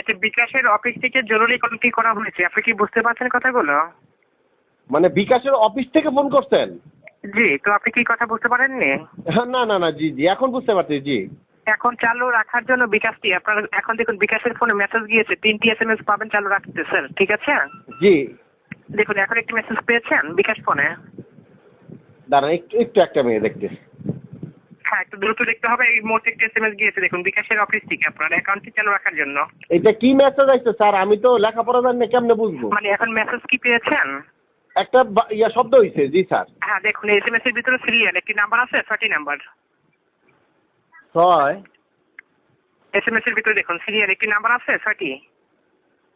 এটা বিকাশের অফিস থেকে জরুরি কলটি করা হয়েছে? আপনি কি বুঝতে পারছেন কথাগুলো? মানে বিকাশের অফিস থেকে ফোন করছেন? জি তো আপনি কি কথা বুঝতে পারেননি? হ্যাঁ, না না না জি জি এখন বুঝতে পারছি জি। এখন চালু রাখার জন্য বিকাশটি আপনার এখন দেখুন বিকাশের ফোনে মেসেজ গিয়েছে তিনটি এস এম এস পাবেন চালু রাখতে স্যার ঠিক আছে? জি। দেখুন এখন একটি মেসেজ পেয়েছেন বিকাশ ফোনে দাঁড়ান একটু একটু একটা মেয়ে দেখতে হ্যাঁ একটু দ্রুত দেখতে হবে। এই মুহূর্তে একটি এস এম এস গিয়েছে দেখুন বিকাশের অফিস থেকে আপনার অ্যাকাউন্টটি চালু রাখার জন্য। এটা কি মেসেজ আসছে স্যার? আমি তো লেখাপড়া জানি না কেমনে বুঝব? মানে এখন মেসেজ কি পেয়েছেন? একটা বা- ইয়া শব্দ হয়েছে জি স্যার। হ্যাঁ দেখুন এস এম এস এর ভিতরে সিরিয়াল একটি নাম্বার আছে ছয়টি নাম্বার ছয়। এস এম এস এর ভিতরে দেখুন সিরিয়াল একটি নাম্বার আছে ছয়টি।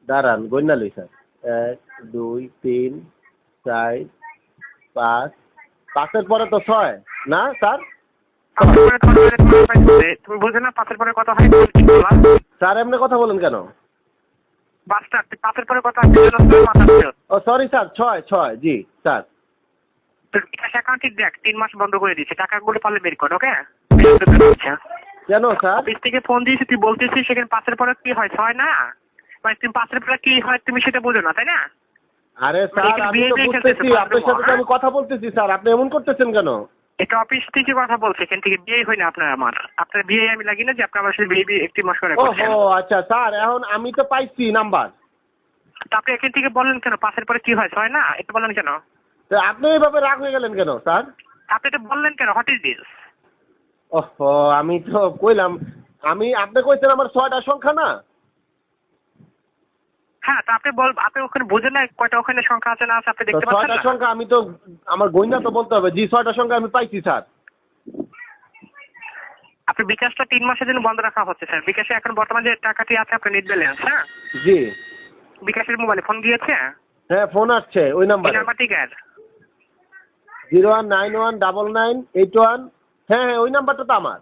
দাঁড়ান গন্যালি স্যার। এক দুই তিন চার পাঁচ। পাঁচের পরে তো ছয় না স্যার? তুমি বুঝো না পাঁচের পরে কথা হয় তুমি কি বলা? স্যার এমনি কথা বলেন কেন? পাঁচের পরে কথা। ও সরি স্যার ছয় ছয় জি স্যার। বিকাশ দেখ তিন মাস বন্ধ করে দিচ্ছে টাকাগুলো পারলে বের কর ওকে? কেন স্যার? অফিস থেকে ফোন দিয়েছি তুই বলতেছিস সেখানে পাঁচের পরে কি হয় ছয় না? মানে তুমি পাঁচের পরে কি হয় তুমি সেটা বোঝো না তাই না? আরে স্যার এখানে আমি তো বুঝতেছি আপনার সাথে? আমি কথা বলতেছি স্যার আপনি এমন করতেছেন কেন? এটা অফিস থেকে কথা বলছে এখান থেকে বিয়ে হয় না আপনার আমার। আপনার বিয়ে আমি লাগি না যে আপনার আমার সাথে বিয়ে বিয়ে একটি মাস করে ও আচ্ছা স্যার এখন আমি তো পাইছি নাম্বার। তা আপনি এখান থেকে বললেন কেন? পাঁচের পরে কি হয়? ছয় না? এটা বললেন কেন? তো আপনি এইভাবে রাগ হয়ে গেলেন কেন স্যার? আপনি এটা বললেন কেন? হোয়াট ইজ দিস ওহো আমি তো কইলাম আমি আপনি কইছেন আমার ছয়টা সংখ্যা না? হ্যাঁ তা আপনি বল আপনি ওখানে বুঝেন না কয়টা ওখানে সংখ্যা আছে না আছে আপনি দেখতে পাচ্ছেন ছয়টা না? সংখ্যা আমি তো আমার গইনা তো বলতে হবে জি ছয়টা সংখ্যা আমি পাইছি স্যার। আপনি বিকাশটা তিন মাসের জন্য বন্ধ রাখা হচ্ছে স্যার। বিকাশে এখন বর্তমানে যে টাকাটি আছে আপনার নেট ব্যালেন্স হ্যাঁ? জি। বিকাশের মোবাইলে ফোন গিয়েছে? হ্যাঁ ফোন আসছে ওই নাম্বারে নাম্বারটি কার? Zero one nine one double nine eight one. হ্যাঁ হ্যাঁ ওই নাম্বারটা তো আমার।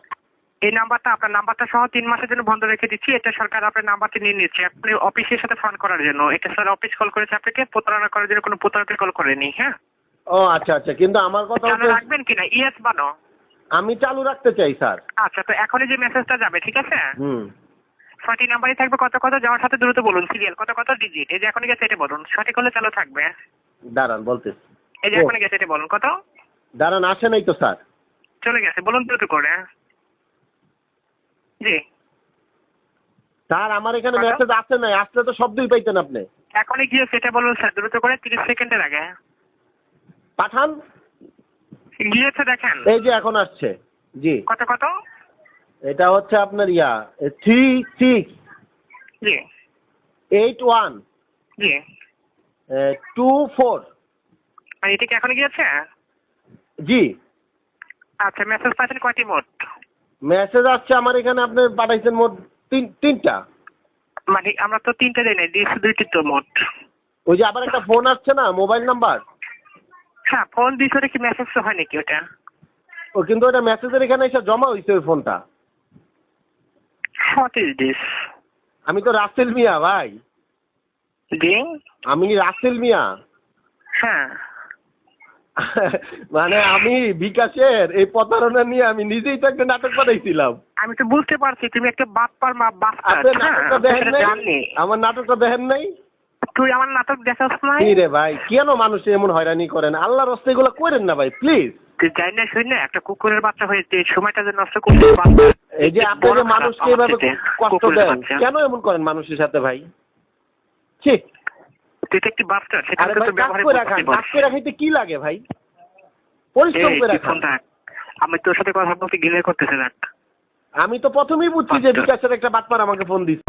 এই নাম্বারটা আপনার নাম্বারটা সহ তিন মাসের জন্য বন্ধ রেখে দিচ্ছি। এটা সরকার আপনার নাম্বারটি নিয়ে নিচ্ছে। আপনি অফিসের সাথে ফোন করার জন্য। এটা স্যার অফিস কল করেছে আপনাকে? প্রতারণা করার জন্য কোনো প্রতারকের কল করেনি হ্যাঁ? ও আচ্ছা আচ্ছা। কিন্তু আমার কথা চালু রাখবেন কিনা? ইয়েস বানো আমি চালু রাখতে চাই স্যার আচ্ছা তো এখনই যে মেসেজটা যাবে ঠিক আছে? হুম। ছয়টি নাম্বারই থাকবে। কত কত? যাওয়ার সাথে দ্রুত বলুন। সিরিয়াল কত কত? ডিজিট এই যে এখনই গেছে এটা বলুন। সঠিক হলে চালু থাকবে। দাঁড়ান বলতেছি। এই যে। এখনই গেছে এটা বলুন। কত? দাঁড়ান আসে নাই তো স্যার চলে গেছে। বলুন দ্রুত করে। জি। স্যার আমার এখানে মেসেজ আসে নাই আসলে তো শব্দই পাইতেন আপনি। এখনই গিয়ে সেটা বলুন স্যার দ্রুত করে তিরিশ সেকেন্ডের আগে। পাঠান। গিয়েছে দেখেন। এই যে এখন আসছে জি। কত কত? এটা হচ্ছে আপনার ইয়া three six G. Eight one G. Two four আর এটা কি এখনই গিয়েছে? জি। আচ্ছা মেসেজ পাচ্ছেন কয়টি মোট? মেসেজ আসছে আমার এখানে আপনি পাঠাইছেন মোট তিন তিনটা। মানে আমরা তো তিনটে দিই নাই দিয়েছি দুইটি তো মোট। ওই যে আবার একটা ফোন আসছে না মোবাইল নাম্বার হ্যাঁ ফোন দিয়েছে কি মেসেজ তো হয় নাকি ওটা। ও কিন্তু ওটা মেসেজের এখানে এসে জমা হয়েছে ওই ফোনটা হোয়াট ইজ দিস আমি তো রাসেল মিয়া ভাই। জি আমি রাসেল মিয়া? হ্যাঁ। মানে আমি বিকাশের এই প্রতারণা নিয়ে আমি নিজেই তো একটা নাটক বানাইছিলাম। আমি তো বুঝতে পারছি তুমি একটা বাপ্পার মা আপনি হ্যাঁ, নাটকটা দেখেন নাই? জানি আমার নাটকটা দেখেন নাই? তুই আমার নাটক দেখাস নাই? রে ভাই কেন মানুষ এমন হয়রানি করেন? আল্লাহর রস্তে এগুলো করেন না ভাই প্লিজ তুই যাই না শুই না? একটা কুকুরের বাচ্চা হয়েছে সময়টা যে নষ্ট বাচ্চা এই যে আপনি যে মানুষকে এভাবে কষ্ট দেন কেন এমন করেন মানুষের সাথে ভাই? ছি। সেটা তো রাখাইতে কি লাগে ভাই? পরিশ্রম করে তুই রাখ। আমি তোর সাথে কথা বলতে গেলে করতেছে দেখ আমি তো প্রথমেই বুঝছি যে। বিকাশের একটা বাটপার আমাকে ফোন দিচ্ছে